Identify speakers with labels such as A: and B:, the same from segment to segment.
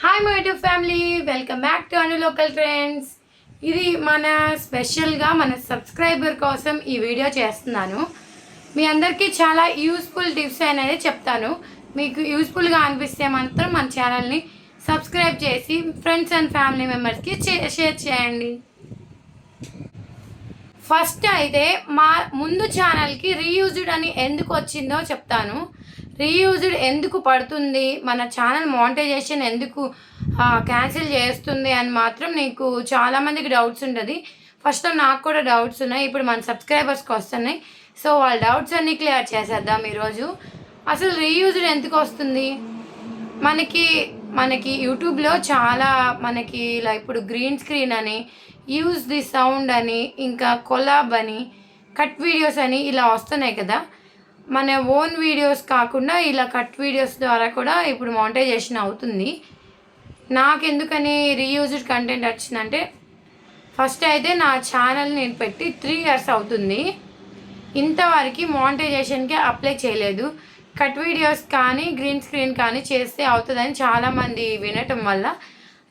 A: Hi my YouTube family welcome back to Anu local trends ఇది మన స్పెషల్గా మన సబ్స్క్రైబర్ కోసం ఈ వీడియో చేస్తున్నాను. మీ అందరికీ చాలా యూస్ఫుల్ టిప్స్ అనేది చెప్తాను. మీకు యూస్ఫుల్గా అనిపిస్తే మాత్రం మన ఛానల్ని సబ్స్క్రైబ్ చేసి ఫ్రెండ్స్ అండ్ ఫ్యామిలీ మెంబర్స్కి షేర్ చేయండి. ఫస్ట్ అయితే మా ముందు ఛానల్కి రీయూజ్డ్ అని ఎందుకు వచ్చిందో చెప్తాను. రీయూజ్డ్ ఎందుకు పడుతుంది? మన ఛానల్ మానిటైజేషన్ ఎందుకు క్యాన్సిల్ చేస్తుంది అని మాత్రం నీకు చాలామందికి డౌట్స్ ఉంటుంది. ఫస్ట్ నాకు కూడా డౌట్స్ ఉన్నాయి. ఇప్పుడు మన సబ్స్క్రైబర్స్కి వస్తున్నాయి. సో వాళ్ళ డౌట్స్ అన్నీ క్లియర్ చేసేద్దాం ఈరోజు. అసలు రీయూజ్డ్ ఎందుకు వస్తుంది? మనకి మనకి యూట్యూబ్లో చాలా మనకి ఇలా ఇప్పుడు గ్రీన్ స్క్రీన్ అని యూజ్ ది సౌండ్ అని ఇంకా కొలాబ్ అని కట్ వీడియోస్ అని ఇలా వస్తున్నాయి కదా. మన ఓన్ వీడియోస్ కాకుండా ఇలా కట్ వీడియోస్ ద్వారా కూడా ఇప్పుడు మానిటైజేషన్ అవుతుంది. నాకెందుకని రీయూజ్డ్ కంటెంట్ వచ్చిందంటే ఫస్ట్ అయితే నా ఛానల్ నేను పెట్టి త్రీ ఇయర్స్ అవుతుంది. ఇంతవరకు మానిటైజేషన్కి అప్లై చేయలేదు. కట్ వీడియోస్ కానీ గ్రీన్ స్క్రీన్ కానీ చేస్తే అవుతుందని చాలామంది వినటం వల్ల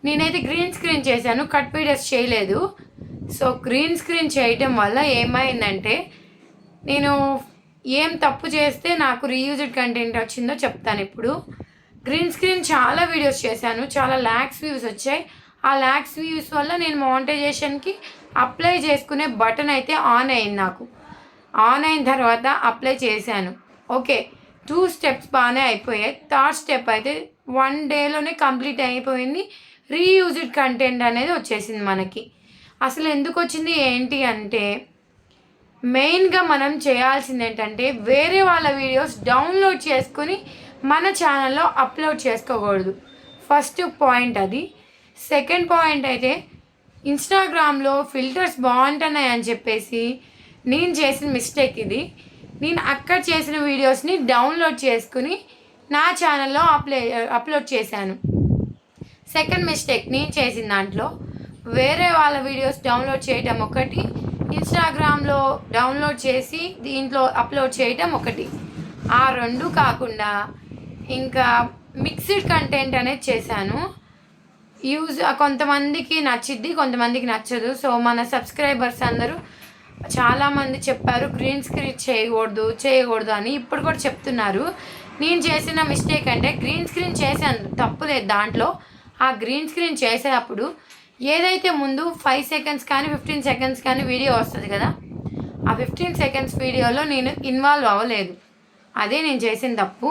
A: నేనైతే గ్రీన్ స్క్రీన్ చేశాను కట్ వీడియోస్ చేయలేదు. సో గ్రీన్ స్క్రీన్ చేయటం వల్ల ఏమైందంటే నేను ఏం తప్పు చేస్తే నాకు రీయూజ్డ్ కంటెంట్ వచ్చిందో చెప్తాను ఇప్పుడు. గ్రీన్ స్క్రీన్ చాలా వీడియోస్ చేశాను చాలా ల్యాక్స్ వ్యూస్ వచ్చాయి. ఆ ల్యాక్స్ వ్యూస్ వల్ల నేను మానిటైజేషన్కి అప్లై చేసుకునే బటన్ అయితే ఆన్ అయింది నాకు. ఆన్ అయిన తర్వాత అప్లై చేశాను. ఓకే టూ స్టెప్స్ బాగానే అయిపోయాయి. థర్డ్ స్టెప్ అయితే వన్ డేలోనే కంప్లీట్ అయిపోయింది. రీయూజ్డ్ కంటెంట్ అనేది వచ్చేసింది మనకి. అసలు ఎందుకు వచ్చింది ఏంటి అంటే మెయిన్గా మనం చేయాల్సింది ఏంటంటే వేరే వాళ్ళ వీడియోస్ డౌన్లోడ్ చేసుకుని మన ఛానల్లో అప్లోడ్ చేసుకోకూడదు. ఫస్ట్ పాయింట్ అది. సెకండ్ పాయింట్ అయితే ఇన్స్టాగ్రామ్లో ఫిల్టర్స్ బాగుంటున్నాయి అని చెప్పేసి నేను చేసిన మిస్టేక్ ఇది. నేను అక్కడ చేసిన వీడియోస్ని డౌన్లోడ్ చేసుకుని నా ఛానల్లో అప్లై అప్లోడ్ చేశాను. సెకండ్ మిస్టేక్ నేను చేసిన దాంట్లో వేరే వాళ్ళ వీడియోస్ డౌన్లోడ్ చేయటం ఒకటి ఇన్స్టాగ్రామ్లో డౌన్లోడ్ చేసి దీంట్లో అప్లోడ్ చేయటం ఒకటి. ఆ రెండు కాకుండా ఇంకా మిక్స్డ్ కంటెంట్ అనేది చేశాను. యూజ్ కొంతమందికి నచ్చిద్ది కొంతమందికి నచ్చదు. సో మన సబ్స్క్రైబర్స్ అందరూ చాలామంది చెప్పారు గ్రీన్ స్క్రీన్ చేయకూడదు చేయకూడదు అని ఇప్పుడు కూడా చెప్తున్నారు. నేను చేసిన మిస్టేక్ అంటే గ్రీన్ స్క్రీన్ చేశాను తప్పు లేదు దాంట్లో. ఆ గ్రీన్ స్క్రీన్ చేసేటప్పుడు ఏదైతే ముందు ఫైవ్ సెకండ్స్ కానీ ఫిఫ్టీన్ సెకండ్స్ కానీ వీడియో వస్తుంది కదా ఆ ఫిఫ్టీన్ సెకండ్స్ వీడియోలో నేను ఇన్వాల్వ్ అవ్వలేదు. అదే నేను చేసిన తప్పు.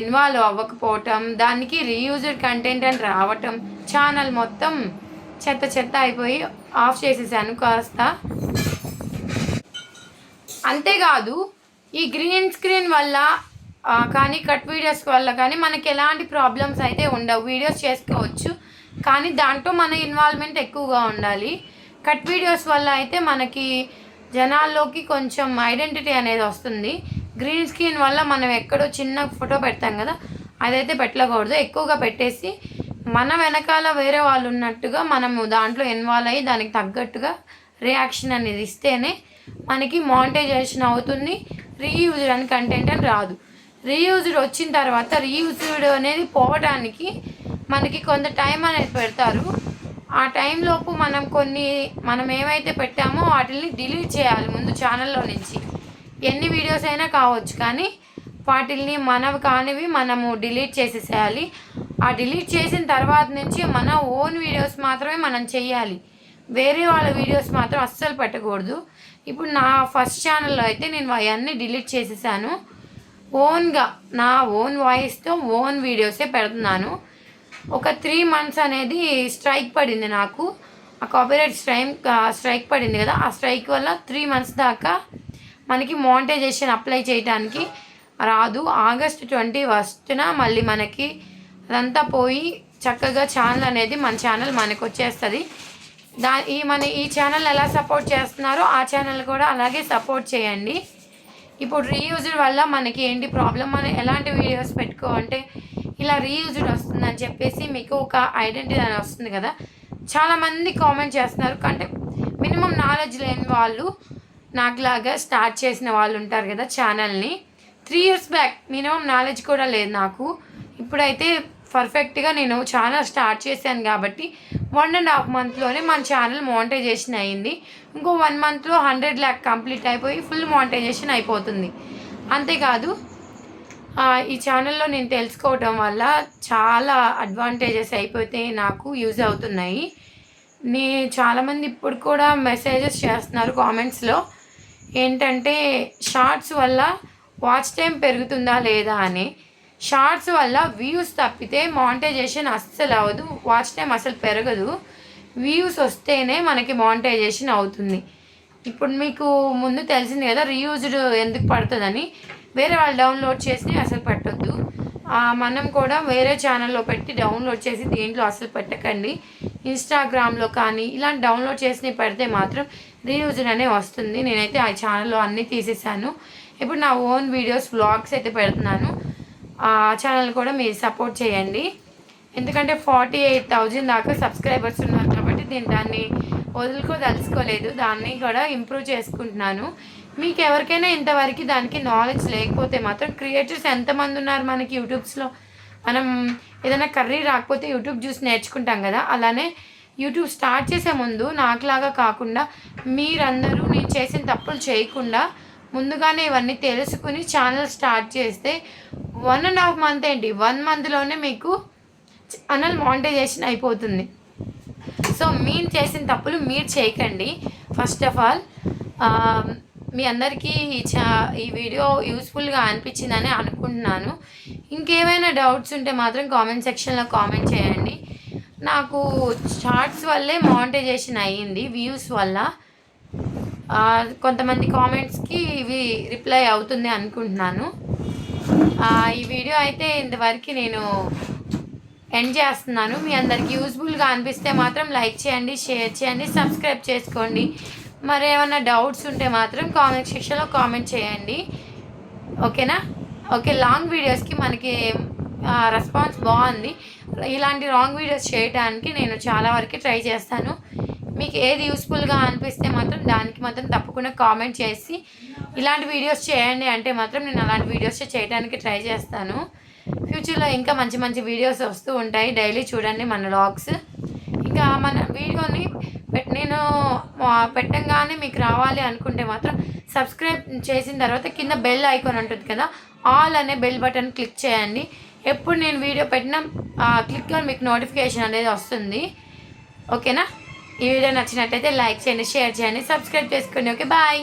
A: ఇన్వాల్వ్ అవ్వకపోవటం దానికి రీయూజ్డ్ కంటెంట్ అని రావటం ఛానల్ మొత్తం చెత్త చెత్త అయిపోయి ఆఫ్ చేసేసాను కాస్త. అంతేకాదు ఈ గ్రీన్ స్క్రీన్ వల్ల కానీ కట్ వీడియోస్ వల్ల కానీ మనకి ఎలాంటి ప్రాబ్లమ్స్ అయితే ఉండవు. వీడియోస్ చేసుకోవచ్చు. కానీ దాంట్లో మన ఇన్వాల్వ్మెంట్ ఎక్కువగా ఉండాలి. కట్ వీడియోస్ వల్ల అయితే మనకి జనాల్లోకి కొంచెం ఐడెంటిటీ అనేది వస్తుంది. గ్రీన్ స్క్రీన్ వల్ల మనం ఎక్కడో చిన్న ఫోటో పెడతాం కదా అదైతే పెట్టకూడదు ఎక్కువగా పెట్టేసి మన వెనకాల వేరే వాళ్ళు ఉన్నట్టుగా మనము దాంట్లో ఇన్వాల్వ్ అయ్యి దానికి తగ్గట్టుగా రియాక్షన్ అనేది ఇస్తేనే మనకి మానిటైజేషన్ అవుతుంది. రీయూజ్డ్ అని కంటెంట్ అని రాదు. రీయూజ్డ్ వచ్చిన తర్వాత రీయూజ్డ్ అనేది పోవడానికి మనకి కొంత టైం అనేది పెడతారు. ఆ టైంలోపు మనం కొన్ని మనం ఏమైతే పెట్టామో వాటిని డిలీట్ చేయాలి ముందు ఛానల్లో నుంచి. ఎన్ని వీడియోస్ అయినా కావచ్చు కానీ వాటిల్ని మనవి కానివి మనము డిలీట్ చేసేసేయాలి. ఆ డిలీట్ చేసిన తర్వాత నుంచి మన ఓన్ వీడియోస్ మాత్రమే మనం చేయాలి వేరే వాళ్ళ వీడియోస్ మాత్రం అస్సలు పెట్టకూడదు. ఇప్పుడు నా ఫస్ట్ ఛానల్లో అయితే నేను అవన్నీ డిలీట్ చేసేసాను. ఓన్గా నా ఓన్ వాయిస్తో ఓన్ వీడియోసే పెడుతున్నాను. ఒక త్రీ మంత్స్ అనేది స్ట్రైక్ పడింది నాకు. ఆ కాపీరైట్ స్ట్రైక్ స్ట్రైక్ పడింది కదా ఆ స్ట్రైక్ వల్ల త్రీ మంత్స్ దాకా మనకి మానిటైజేషన్ అప్లై చేయడానికి రాదు. ఆగస్ట్ ట్వంటీ ఫస్ట్న మళ్ళీ మనకి అదంతా పోయి చక్కగా ఛానల్ అనేది మన ఛానల్ మనకు వచ్చేస్తుంది. దా ఈ మన ఈ ఛానల్ ఎలా సపోర్ట్ చేస్తున్నారో ఆ ఛానల్ కూడా అలాగే సపోర్ట్ చేయండి. ఇప్పుడు రీయూజ్డ్ వల్ల మనకి ఏంటి ప్రాబ్లం మనం ఎలాంటి వీడియోస్ పెట్టుకో అంటే ఇలా రీయూజ్డ్ వస్తుందని చెప్పేసి మీకు ఒక ఐడెంటిటీ అని వస్తుంది కదా. చాలామంది కామెంట్ చేస్తున్నారు. అంటే మినిమం నాలెడ్జ్ లేని వాళ్ళు నాకులాగా స్టార్ట్ చేసిన వాళ్ళు ఉంటారు కదా ఛానల్ని three years back minimum knowledge కూడా లేదు నాకు. ఇప్పుడైతే పర్ఫెక్ట్గా నేను ఛానల్ స్టార్ట్ చేశాను కాబట్టి వన్ అండ్ హాఫ్ మంత్లోనే మన ఛానల్ మోనిటైజేషన్ అయింది. ఇంకో వన్ మంత్లో హండ్రెడ్ ల్యాక్ కంప్లీట్ అయిపోయి ఫుల్ మోనిటైజేషన్ అయిపోతుంది. అంతేకాదు ఈ ఛానల్లో నేను తెలుసుకోవటం వల్ల చాలా అడ్వాంటేజెస్ అయిపోతే నాకు యూజ్ అవుతున్నాయి. నే చాలామంది ఇప్పుడు కూడా మెసేజెస్ చేస్తున్నారు కామెంట్స్లో ఏంటంటే షార్ట్స్ వల్ల వాచ్ టైం పెరుగుతుందా లేదా అని. షార్ట్స్ వల్ల వ్యూస్ తప్పితే మానిటైజేషన్ అస్సలు అవ్వదు వాచ్ టైం అసలు పెరగదు. వ్యూస్ వస్తేనే మనకి మానిటైజేషన్ అవుతుంది. ఇప్పుడు మీకు ముందు తెలిసింది కదా రీయూజ్డ్ ఎందుకు పడుతుందని. వేరే వాళ్ళు డౌన్లోడ్ చేసి అసలు పెట్టొద్దు. మనం కూడా వేరే ఛానల్లో పెట్టి డౌన్లోడ్ చేసి దేంట్లో అసలు పెట్టకండి. ఇన్స్టాగ్రామ్లో కానీ ఇలాంటి డౌన్లోడ్ చేసి పెడితే మాత్రం రీయూజ్డ్ అనే వస్తుంది. నేనైతే ఆ ఛానల్లో అన్నీ తీసేసాను ఇప్పుడు నా ఓన్ వీడియోస్ వ్లాగ్స్ అయితే పెడుతున్నాను. ఆ ఛానల్ కూడా మీరు సపోర్ట్ చేయండి. ఎందుకంటే ఫార్టీ ఎయిట్ థౌజండ్ దాకా సబ్స్క్రైబర్స్ ఉన్నారు కాబట్టి నేను దాన్ని వదులుకోదలుచుకోలేదు దాన్ని కూడా ఇంప్రూవ్ చేసుకుంటున్నాను. మీకు ఎవరికైనా ఇంతవరకు దానికి నాలెడ్జ్ లేకపోతే మాత్రం క్రియేటర్స్ ఎంతమంది ఉన్నారు మనకి యూట్యూబ్స్లో మనం ఏదైనా కర్రీ రాకపోతే యూట్యూబ్ చూసి నేర్చుకుంటాం కదా అలానే యూట్యూబ్ స్టార్ట్ చేసే ముందు నాకులాగా కాకుండా మీరందరూ నేను చేసిన తప్పులు చేయకుండా ముందుగానే ఇవన్నీ తెలుసుకుని ఛానల్ స్టార్ట్ చేస్తే వన్ అండ్ హాఫ్ మంత్ ఏంటి? వన్ మంత్లోనే మీకు ఛానల్ మానిటైజేషన్ అయిపోతుంది. సో మీరు చేసిన తప్పులు మీరు చేయకండి. ఫస్ట్ ఆఫ్ ఆల్ మీ అందరికీ ఈ చా ఈ వీడియో యూస్ఫుల్గా అనిపించిందని అనుకుంటున్నాను. ఇంకేమైనా డౌట్స్ ఉంటే మాత్రం కామెంట్ సెక్షన్లో కామెంట్ చేయండి. నాకు షార్ట్స్ వల్లే మానిటైజేషన్ అయ్యింది వ్యూస్ వల్ల. కొంతమంది కామెంట్స్కి ఇవి రిప్లై అవుతుంది అనుకుంటున్నాను. ఈ వీడియో అయితే ఇంతవరకు నేను ఎండ్ చేస్తున్నాను. మీ అందరికి యూస్ఫుల్గా అనిపిస్తే మాత్రం లైక్ చేయండి షేర్ చేయండి సబ్స్క్రైబ్ చేసుకోండి. మరి ఏమైనా డౌట్స్ ఉంటే మాత్రం కామెంట్ సెక్షన్లో కామెంట్ చేయండి. ఓకేనా? ఓకే లాంగ్ వీడియోస్కి మనకి రెస్పాన్స్ బాగుంది. ఇలాంటి రాంగ్ వీడియోస్ చేయడానికి నేను చాలా వరకు ట్రై చేస్తాను. మీకు ఏది యూస్ఫుల్గా అనిపిస్తే మాత్రం దానికి మాత్రం తప్పకుండా కామెంట్ చేసి ఇలాంటి వీడియోస్ చేయండి అంటే మాత్రం నేను అలాంటి వీడియోస్ చేయడానికి ట్రై చేస్తాను. ఫ్యూచర్లో ఇంకా మంచి మంచి వీడియోస్ వస్తూ ఉంటాయి. డైలీ చూడండి మన లాగ్స్ ఇంకా మన వీడియోని పెట్- నేను పెట్టంగానే మీకు రావాలి అనుకుంటే మాత్రం సబ్స్క్రైబ్ చేసిన తర్వాత కింద బెల్ ఐకాన్ ఉంటుంది కదా ఆల్ అనే బెల్ బటన్ క్లిక్ చేయండి. ఎప్పుడు నేను వీడియో పెట్టినా క్లిక్ అని మీకు నోటిఫికేషన్ అనేది వస్తుంది. ఓకేనా? ఈ వీడియో నచ్చినట్టయితే లైక్ చేయండి షేర్ చేయండి సబ్స్క్రైబ్ చేసుకోండి ఓకే బాయ్.